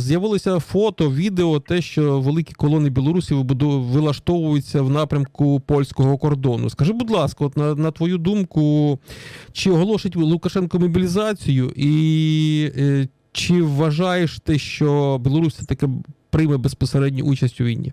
З'явилося фото, відео, те, що великі колони білорусів вилаштовуються в напрямку польського кордону. Скажи, будь ласка, от на, на твою думку, чи оголошить Лукашенко мобілізацію, і е, чи вважаєш ти, що Білорусь таке прийме безпосередню участь у війні?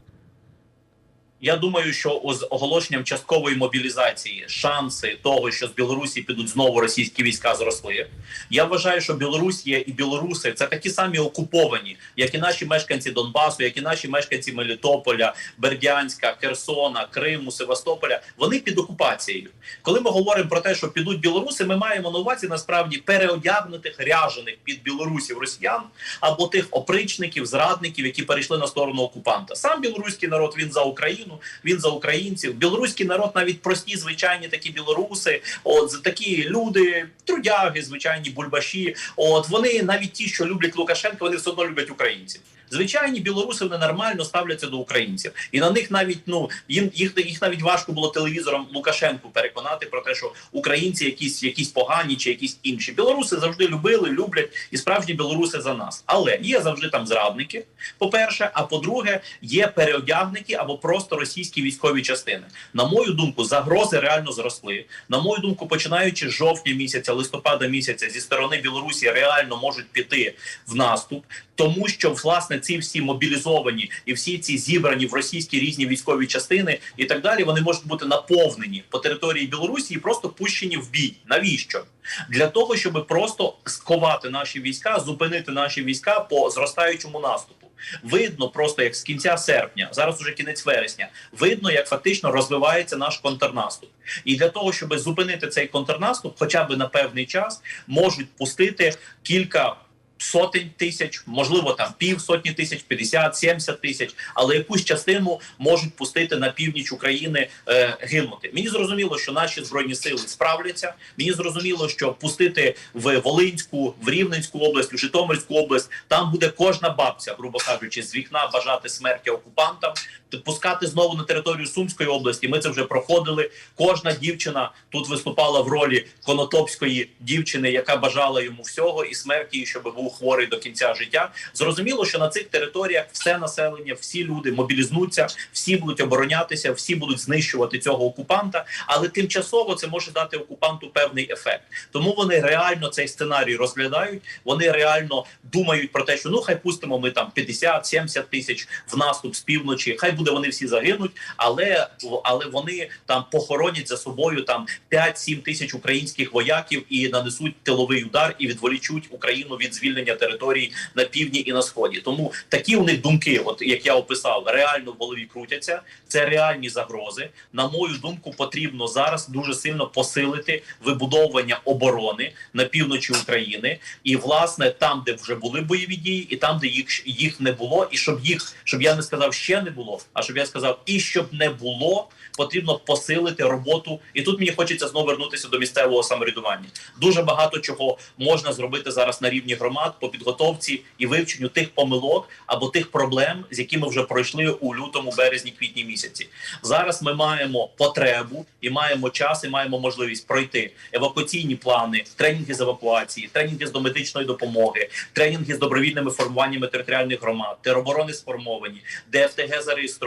Я думаю, що з оголошенням часткової мобілізації шанси того, що з Білорусі підуть знову російські війська, зросли. Я вважаю, що Білорусь є і білоруси це такі самі окуповані, як і наші мешканці Донбасу, як і наші мешканці Мелітополя, Бердянська, Херсона, Криму, Севастополя. Вони під окупацією. Коли ми говоримо про те, що підуть білоруси, ми маємо на увазі насправді переодягнутих ряжених під білорусів росіян або тих опричників, зрадників, які перейшли на сторону окупанта. Сам білоруський народ він за Україну, він за українців. Білоруський народ, навіть прості, звичайні такі білоруси, от такі люди, трудяги, звичайні бульбаші. От вони навіть ті, що люблять Лукашенка, вони все одно люблять українців. Звичайні білоруси вони нормально ставляться до українців, і на них навіть ну їм їх їх навіть важко було телевізором Лукашенку переконати про те, що українці якісь якісь погані чи якісь інші. Білоруси завжди любили, люблять і справжні білоруси за нас. Але є завжди там зрадники. По перше, а по-друге, є переодягники або просто російські військові частини. На мою думку, загрози реально зросли. На мою думку, починаючи з жовтня місяця, листопада місяця, зі сторони Білорусі реально можуть піти в наступ, тому що власне ці всі мобілізовані і всі ці зібрані в російські різні військові частини і так далі, вони можуть бути наповнені по території Білорусі і просто пущені в бій. Навіщо? Для того, щоб просто сковати наші війська, зупинити наші війська по зростаючому наступу. Видно просто як з кінця серпня, зараз уже кінець вересня, видно, як фактично розвивається наш контрнаступ. І для того, щоб зупинити цей контрнаступ, хоча б на певний час, можуть пустити кілька. Сотень тисяч, можливо, там пів сотні тисяч, 50, 70 тисяч, але якусь частину можуть пустити на північ України е, гинути. Мені зрозуміло, що наші збройні сили справляться. Мені зрозуміло, що пустити в Волинську, в Рівненську область, в Житомирську область, там буде кожна бабця, грубо кажучи, з вікна бажати смерті окупантам. Пускати знову на територію Сумської області. Ми це вже проходили. Кожна дівчина тут виступала в ролі конотопської дівчини, яка бажала йому всього і смерті, щоб був хворий до кінця життя. Зрозуміло, що на цих територіях все населення, всі люди мобілізнуться, всі будуть оборонятися, всі будуть знищувати цього окупанта. Але тимчасово це може дати окупанту певний ефект. Тому вони реально цей сценарій розглядають. Вони реально думають про те, що ну хай пустимо ми там 50-70 тисяч в наступ з півночі. Хай буде вони всі загинуть, але але вони там похоронять за собою там 5-7 тисяч українських вояків і нанесуть тиловий удар і відволічуть Україну від звільнення територій на півдні і на сході. Тому такі у них думки, от як я описав, реально в голові крутяться. Це реальні загрози. На мою думку, потрібно зараз дуже сильно посилити вибудовування оборони на півночі України, і власне там, де вже були бойові дії, і там, де їх їх не було, і щоб їх, щоб я не сказав, ще не було, а щоб я сказав, і щоб не було, потрібно посилити роботу. І тут мені хочеться знову вернутися до місцевого самоврядування. Дуже багато чого можна зробити зараз на рівні громад по підготовці і вивченню тих помилок або тих проблем, з якими вже пройшли у лютому, березні, квітні місяці. Зараз ми маємо потребу і маємо час, і маємо можливість пройти евакуаційні плани, тренінги з евакуації, тренінги з домедичної допомоги, тренінги з добровільними формуваннями територіальних громад, тероборони сформовані, ДФТГ зареєстровані.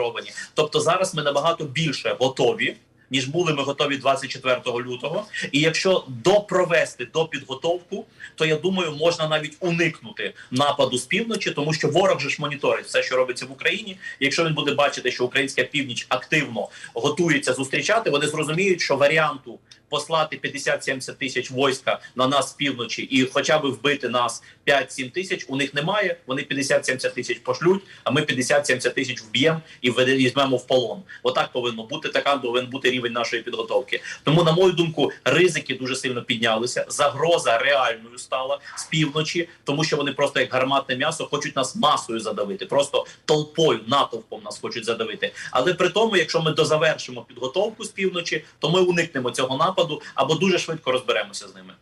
Тобто зараз ми набагато більше готові. Ніж були ми готові 24 лютого, і якщо допровести до підготовку, то я думаю, можна навіть уникнути нападу з півночі, тому що ворог же ж моніторить все, що робиться в Україні. Якщо він буде бачити, що українська північ активно готується зустрічати, вони зрозуміють, що варіанту послати 50-70 тисяч війська на нас з півночі і хоча б вбити нас 5-7 тисяч, у них немає. Вони 50-70 тисяч пошлють, а ми 50-70 тисяч вб'ємо і візьмемо в полон. Отак повинно бути. Така повинен бути рівень нашої підготовки. Тому, на мою думку, ризики дуже сильно піднялися. Загроза реальною стала з півночі, тому що вони просто як гарматне м'ясо хочуть нас масою задавити, просто толпою, натовпом нас хочуть задавити. Але при тому, якщо ми дозавершимо підготовку з півночі, то ми уникнемо цього нападу або дуже швидко розберемося з ними.